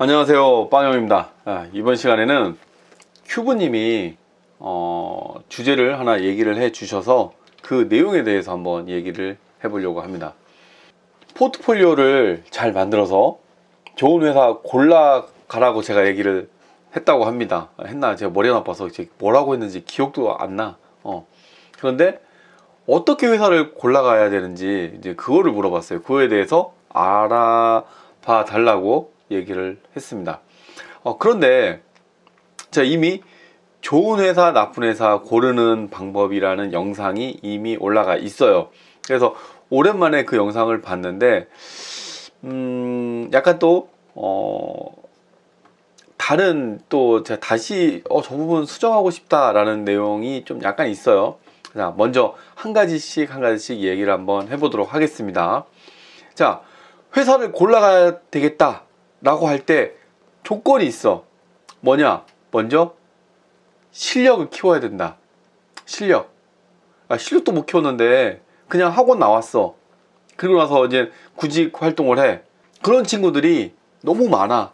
안녕하세요. 빵형입니다. 아, 이번 시간에는 큐브님이 어, 주제를 하나 얘기를 해 주셔서 그 내용에 대해서 한번 얘기를 해 보려고 합니다. 포트폴리오를 잘 만들어서 좋은 회사 골라 가라고 제가 얘기를 했다고 합니다. 했나? 제가 머리가 나빠서 뭐라고 했는지 기억도 안나. 어. 그런데 어떻게 회사를 골라가야 되는지 이제 그거를 물어봤어요. 그거에 대해서 알아봐 달라고 얘기를 했습니다. 어, 그런데 제가 이미 좋은 회사, 나쁜 회사 고르는 방법이라는 영상이 이미 올라가 있어요. 그래서 오랜만에 그 영상을 봤는데, 음, 약간 또, 어, 다른 또 제가 다시 어, 저 부분 수정하고 싶다라는 내용이 좀 약간 있어요. 자, 먼저 한 가지씩 한 가지씩 얘기를 한번 해보도록 하겠습니다. 자, 회사를 골라가야 되겠다. 라고 할 때 조건이 있어. 뭐냐? 먼저 실력을 키워야 된다. 실력. 아, 실력도 못 키웠는데 그냥 학원 나왔어. 그리고 나서 이제 구직 활동을 해. 그런 친구들이 너무 많아.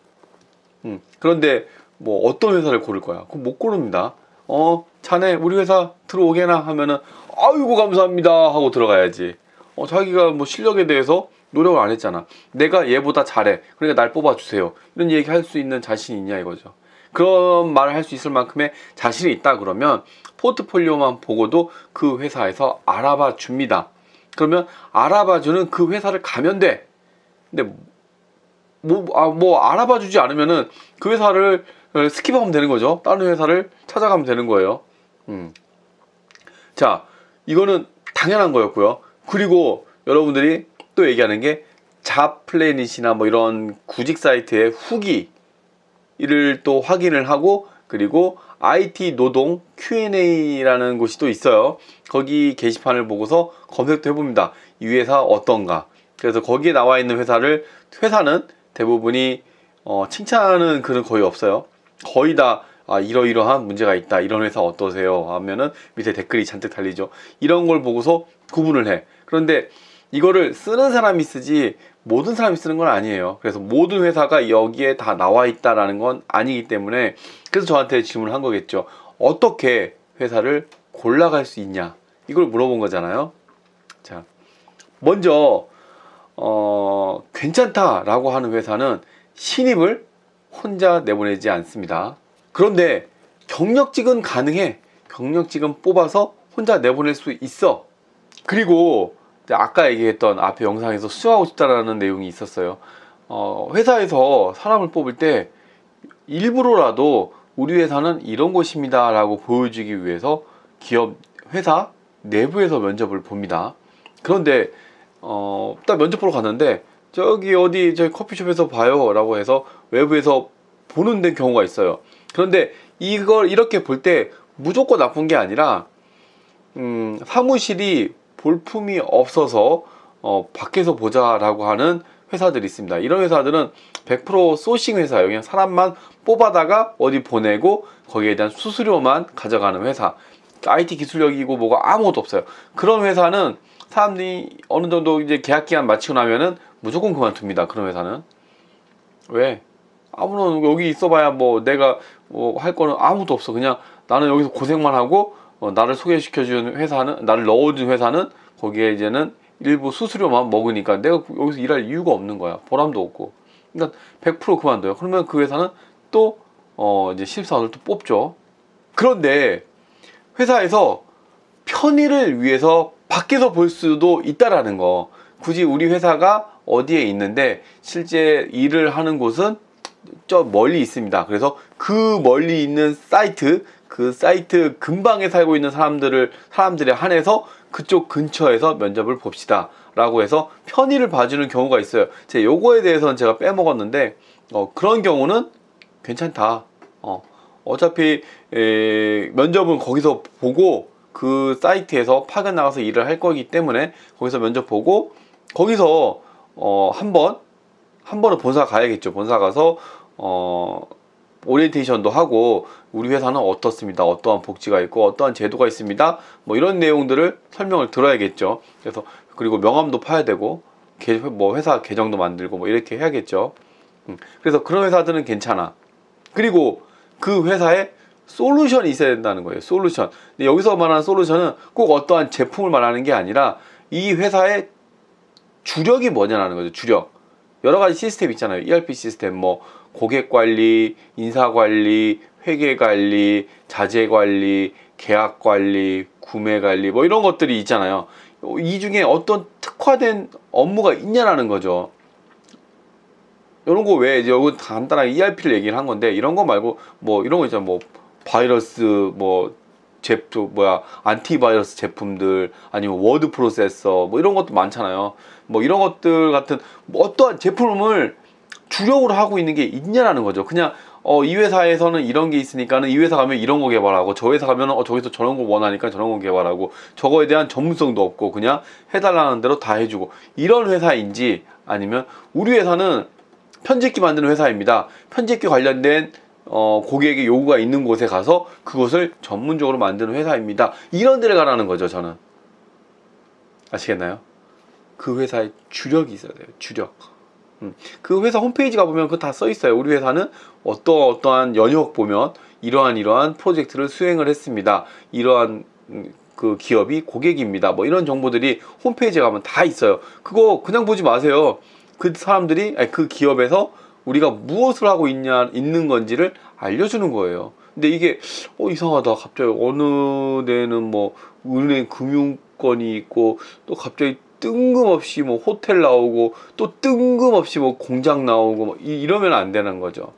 음, 그런데 뭐 어떤 회사를 고를 거야? 그럼 못 고릅니다. 어, 자네 우리 회사 들어오게나 하면은 아이고 감사합니다 하고 들어가야지. 어, 자기가 뭐 실력에 대해서 노력을 안 했잖아. 내가 얘보다 잘해. 그러니까 날 뽑아주세요. 이런 얘기 할 수 있는 자신이 있냐 이거죠. 그런 말을 할 수 있을 만큼의 자신이 있다 그러면 포트폴리오만 보고도 그 회사에서 알아봐 줍니다. 그러면 알아봐 주는 그 회사를 가면 돼. 근데 뭐, 아, 뭐 알아봐 주지 않으면은 그 회사를 스킵하면 되는 거죠. 다른 회사를 찾아가면 되는 거예요. 음. 자, 이거는 당연한 거였고요. 그리고 여러분들이 또 얘기하는 게 잡플래닛이나 뭐 이런 구직 사이트의 후기를 또 확인을 하고 그리고 IT 노동 Q&A라는 곳이 또 있어요. 거기 게시판을 보고서 검색도 해봅니다. 이 회사 어떤가. 그래서 거기에 나와 있는 회사를 회사는 대부분이 어, 칭찬은 그런 거의 없어요. 거의 다 아, 이러이러한 문제가 있다. 이런 회사 어떠세요? 하면은 밑에 댓글이 잔뜩 달리죠. 이런 걸 보고서 구분을 해. 그런데 이거를 쓰는 사람이 쓰지 모든 사람이 쓰는 건 아니에요. 그래서 모든 회사가 여기에 다 나와 있다라는 건 아니기 때문에 그래서 저한테 질문을 한 거겠죠. 어떻게 회사를 골라갈 수 있냐? 이걸 물어본 거잖아요. 자, 먼저 어, 괜찮다라고 하는 회사는 신입을 혼자 내보내지 않습니다. 그런데 경력직은 가능해. 경력직은 뽑아서 혼자 내보낼 수 있어. 그리고 아까 얘기했던 앞에 영상에서 수정하고 싶다라는 내용이 있었어요. 어, 회사에서 사람을 뽑을 때 일부러라도 우리 회사는 이런 곳입니다 라고 보여주기 위해서 기업 회사 내부에서 면접을 봅니다. 그런데 어, 딱 면접 보러 갔는데 저기 어디 저희 커피숍에서 봐요 라고 해서 외부에서 보는 데 경우가 있어요. 그런데 이걸 이렇게 볼 때 무조건 나쁜 게 아니라 음, 사무실이 볼품이 없어서 어, 밖에서 보자라고 하는 회사들이 있습니다. 이런 회사들은 100% 소싱 회사예요. 그냥 사람만 뽑아다가 어디 보내고 거기에 대한 수수료만 가져가는 회사. IT 기술력이고 뭐가 아무것도 없어요. 그런 회사는 사람들이 어느 정도 이제 계약 기간 마치고 나면은 무조건 그만둡니다. 그런 회사는 왜? 아무런 여기 있어봐야 뭐 내가 뭐 할 거는 아무도 없어. 그냥 나는 여기서 고생만 하고 어, 나를 소개시켜준 회사는 나를 넣어준 회사는 거기에 이제는 일부 수수료만 먹으니까 내가 여기서 일할 이유가 없는 거야. 보람도 없고. 그러니까 100% 그만둬요. 그러면 그 회사는 또 어, 이제 신입사원을 또 뽑죠. 그런데 회사에서 편의를 위해서 밖에서 볼 수도 있다라는 거. 굳이 우리 회사가 어디에 있는데 실제 일을 하는 곳은 저 멀리 있습니다. 그래서 그 멀리 있는 사이트, 그 사이트 근방에 살고 있는 사람들을 사람들에 한해서 그쪽 근처에서 면접을 봅시다. 라고 해서 편의를 봐주는 경우가 있어요. 제 요거에 대해서는 제가 빼먹었는데 어, 그런 경우는 괜찮다. 어, 어차피 에, 면접은 거기서 보고 그 사이트에서 파견 나가서 일을 할 거기 때문에 거기서 면접 보고 거기서 어, 한번 한 번은 본사 가야겠죠. 본사 가서 어 오리엔테이션도 하고 우리 회사는 어떻습니다. 어떠한 복지가 있고 어떠한 제도가 있습니다. 뭐 이런 내용들을 설명을 들어야겠죠. 그래서 그리고 명함도 파야 되고 뭐 회사 계정도 만들고 뭐 이렇게 해야겠죠. 음, 그래서 그런 회사들은 괜찮아. 그리고 그 회사에 솔루션이 있어야 된다는 거예요. 솔루션. 근데 여기서 말하는 솔루션은 꼭 어떠한 제품을 말하는 게 아니라 이 회사의 주력이 뭐냐라는 거죠. 주력. 여러 가지 시스템 있잖아요. ERP 시스템, 뭐 고객 관리, 인사 관리, 회계 관리, 자재 관리, 계약 관리, 구매 관리, 뭐 이런 것들이 있잖아요. 이 중에 어떤 특화된 업무가 있냐라는 거죠. 이런 거왜 이제 여기 간단하게 ERP를 얘기를 한 건데 이런 거 말고 뭐 이런 거 있잖아 뭐 바이러스 뭐 제품 뭐야 안티바이러스 제품들 아니면 워드 프로세서 뭐 이런 것도 많잖아요. 뭐 이런 것들 같은 뭐 어떠한 제품을 주력으로 하고 있는 게 있냐라는 거죠. 그냥 어, 이 회사에서는 이런 게 있으니까는 이 회사 가면 이런 거 개발하고 저 회사 가면 어, 저기서 저런 거 원하니까 저런 거 개발하고 저거에 대한 전문성도 없고 그냥 해달라는 대로 다 해주고 이런 회사인지 아니면 우리 회사는 편집기 만드는 회사입니다. 편집기 관련된 어, 고객의 요구가 있는 곳에 가서 그것을 전문적으로 만드는 회사입니다. 이런 데를 가라는 거죠, 저는. 아시겠나요? 그 회사의 주력이 있어야 돼요, 주력. 음, 그 회사 홈페이지 가보면 그거 다 써 있어요. 우리 회사는 어떠, 어떠한 연역 보면 이러한 이러한 프로젝트를 수행을 했습니다. 이러한 음, 그 기업이 고객입니다. 뭐 이런 정보들이 홈페이지에 가면 다 있어요. 그거 그냥 보지 마세요. 그 사람들이 아니, 그 기업에서 우리가 무엇을 하고 있냐 있는 건지를 알려주는 거예요. 근데 이게 어 이상하다. 갑자기 어느 데는 뭐 은행 금융권이 있고 또 갑자기 뜬금없이 뭐 호텔 나오고 또 뜬금없이 뭐 공장 나오고 뭐 이- 이러면 안 되는 거죠.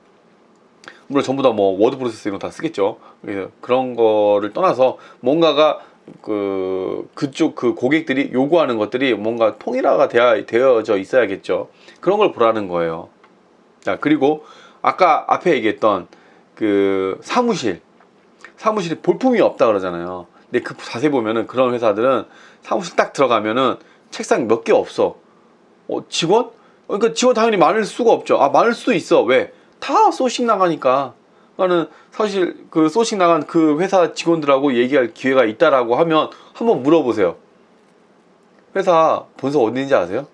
물론 전부 다 뭐 워드 프로세스 이런 거 다 쓰겠죠. 그래서 그런 거를 떠나서 뭔가가 그 그쪽 그 고객들이 요구하는 것들이 뭔가 통일화가 되어, 되어져 있어야겠죠. 그런 걸 보라는 거예요. 자 그리고 아까 앞에 얘기했던 그 사무실 사무실에 볼품이 없다 그러잖아요. 근데 그 자세히 보면은 그런 회사들은 사무실 딱 들어가면은 책상 몇 개 없어. 어, 직원? 그러니까 직원 당연히 많을 수가 없죠. 아 많을 수도 있어. 왜? 다 소식 나가니까. 나는 사실 그 소식 나간 그 회사 직원들하고 얘기할 기회가 있다라고 하면 한번 물어보세요. 회사 본사 어디 있는지 아세요?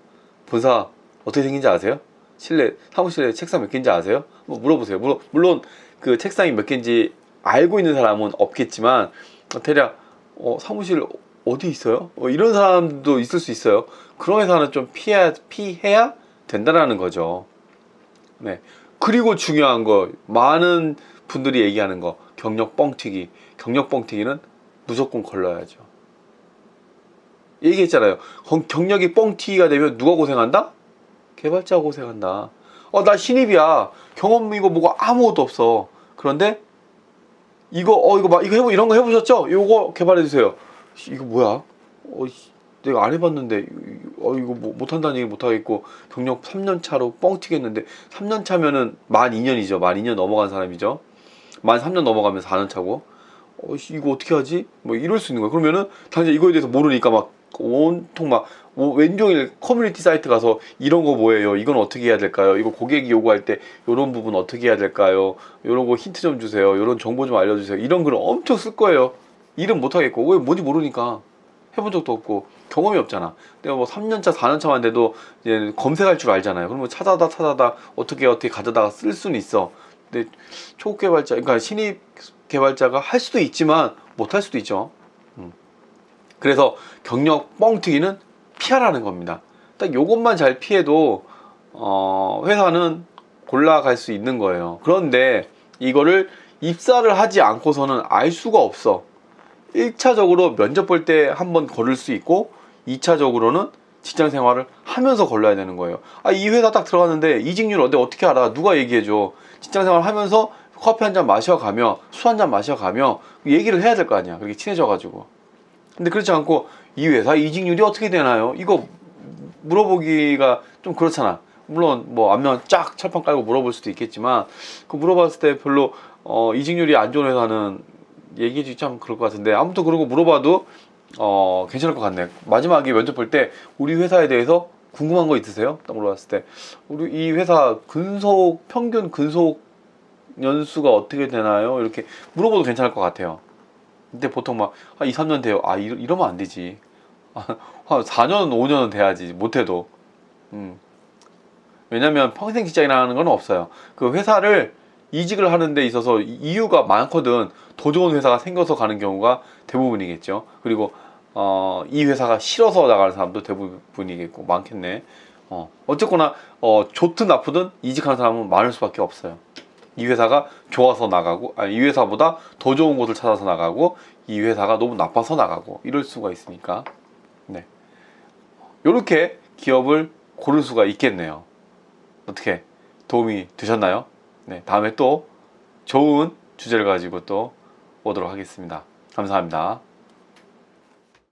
본사 어떻게 생긴지 아세요? 실내 사무실에 책상 몇 개인지 아세요? 한번 물어보세요. 물론 물론 그 책상이 몇 개인지 알고 있는 사람은 없겠지만 어, 대략 어, 사무실 어디 있어요? 어, 이런 사람도 있을 수 있어요. 그런 회사는 좀 피해야 피해야 된다라는 거죠. 네. 그리고 중요한 거 많은 분들이 얘기하는 거 경력 뻥튀기. 경력 뻥튀기는 무조건 걸러야죠. 얘기했잖아요. 경- 경력이 뻥튀기가 되면 누가 고생한다? 개발자가 고생한다. 어, 나 신입이야. 경험 이거 뭐가 아무것도 없어. 그런데 이거 어 이거 막 이거 해보 이런 거 해보셨죠? 이거 개발해 주세요. 씨, 이거 뭐야? 어, 씨, 내가 안 해봤는데 어 이거 뭐, 못한다는 얘기 못하겠고 경력 3년 차로 뻥 튀겠는데 3년 차면은 만 2년이죠. 만 2년 넘어간 사람이죠. 만 3년 넘어가면 4년 차고 어 씨, 이거 어떻게 하지? 뭐 이럴 수 있는 거야. 그러면은 당장 이거에 대해서 모르니까 막 온통 막 뭐, 왼종일 커뮤니티 사이트 가서 이런 거 뭐예요? 이건 어떻게 해야 될까요? 이거 고객이 요구할 때 이런 부분 어떻게 해야 될까요? 이런 거 힌트 좀 주세요. 이런 정보 좀 알려주세요. 이런 글을 엄청 쓸 거예요. 일은 못 하겠고 왜 뭔지 모르니까 해본 적도 없고 경험이 없잖아. 내가 뭐 3년차, 4년차만 돼도 이제 검색할 줄 알잖아요. 그러면 찾아다 찾아다 어떻게 어떻게 가져다가 쓸 수는 있어. 근데 초급 개발자, 그러니까 신입 개발자가 할 수도 있지만 못 할 수도 있죠. 음. 그래서 경력 뻥튀기는 피하라는 겁니다. 딱 요것만 잘 피해도 어, 회사는 골라갈 수 있는 거예요. 그런데 이거를 입사를 하지 않고서는 알 수가 없어. 1차적으로 면접 볼 때 한번 걸을 수 있고 2차적으로는 직장 생활을 하면서 걸러야 되는 거예요. 아, 이 회사 딱 들어갔는데 이직률 어때 어떻게 알아? 누가 얘기해 줘? 직장 생활 하면서 커피 한 잔 마셔가며 술 한 잔 마셔가며 얘기를 해야 될 거 아니야. 그렇게 친해져 가지고. 근데 그렇지 않고 이 회사 이직률이 어떻게 되나요? 이거 물어보기가 좀 그렇잖아. 물론 뭐 안면 쫙 철판 깔고 물어볼 수도 있겠지만 그 물어봤을 때 별로 어, 이직률이 안 좋은 회사는 얘기해 주기 참 그럴 것 같은데 아무튼 그러고 물어봐도 어, 괜찮을 것 같네. 마지막에 면접 볼 때 우리 회사에 대해서 궁금한 거 있으세요? 딱 물어봤을 때 우리 이 회사 근속 평균 근속 연수가 어떻게 되나요? 이렇게 물어봐도 괜찮을 것 같아요. 근데 보통 막한 2, 3년 돼요. 아 이러, 이러면 안 되지. 한 4년, 5년은 돼야지. 못해도. 음. 왜냐면 평생 직장이라는 건 없어요. 그 회사를 이직을 하는 데 있어서 이- 이유가 많거든. 더 좋은 회사가 생겨서 가는 경우가 대부분이겠죠. 그리고 어, 이 회사가 싫어서 나가는 사람도 대부분이겠고 많겠네. 어, 어쨌거나 어, 좋든 나쁘든 이직하는 사람은 많을 수밖에 없어요. 이 회사가 좋아서 나가고, 아니, 이 회사보다 더 좋은 곳을 찾아서 나가고, 이 회사가 너무 나빠서 나가고, 이럴 수가 있으니까. 네. 이렇게 기업을 고를 수가 있겠네요. 어떻게 도움이 되셨나요? 네. 다음에 또 좋은 주제를 가지고 또 오도록 하겠습니다. 감사합니다.